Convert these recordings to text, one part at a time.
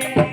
Thank you.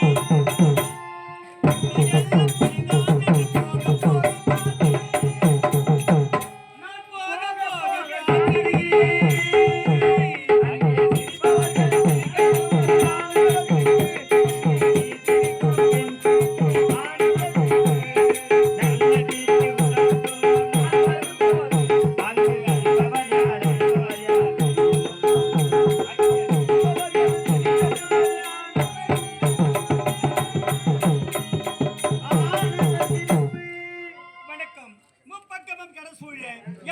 mm-hmm. முப்பக்கமும் கடசூழ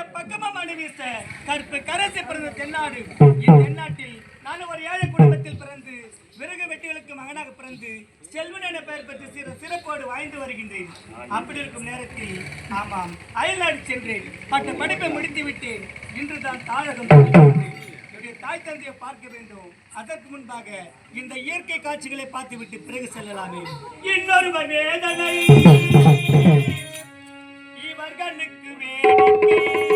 எப்பக்கமும் அணி வீச. கற்பு கரசி பிறந்த தென்னாடு. என் தென்னாட்டில் நான் ஒரு ஏழை குடும்பத்தில் பிறந்து விறகு வெட்டிகளுக்கு மகனாக பிறந்து செல்வன் என பெயர் பெற்று சிறு சிறப்போடு வாழ்ந்து வருகின்றேன். அப்படி இருக்கும் நேரத்தில் ஆமாம் அயல்நாடு சென்றேன். பட்ட படிப்பை முடித்து விட்டேன். இன்றுதான் தாழகம் என்னுடைய தாய் தந்தையை பார்க்க வேண்டும். அதற்கு முன்பாக இந்த இயற்கை காட்சிகளை பார்த்துவிட்டு பிறகு செல்லலாமே. இன்னொரு வேதனை. இவர்களுக்கு வேடிக்கை.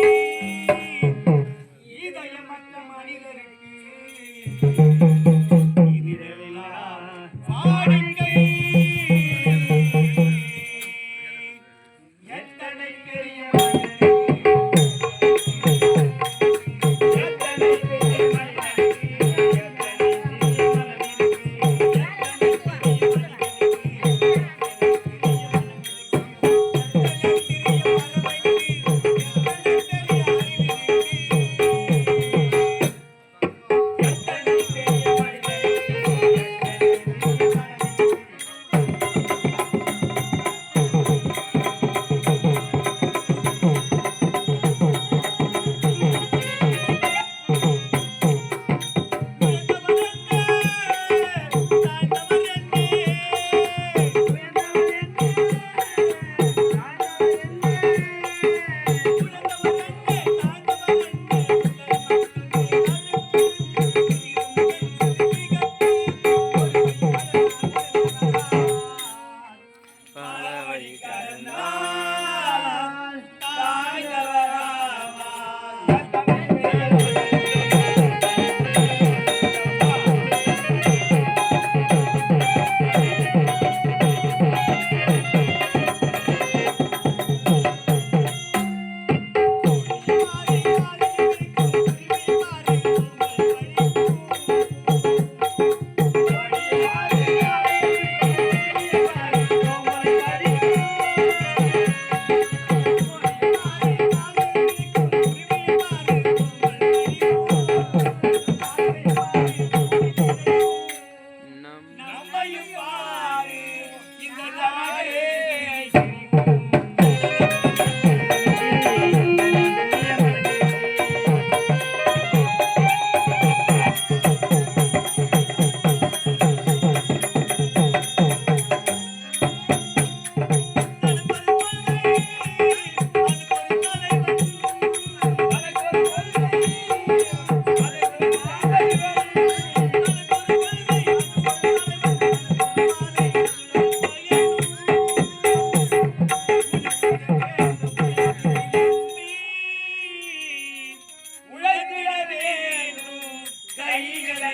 கைகளை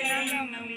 நம்பி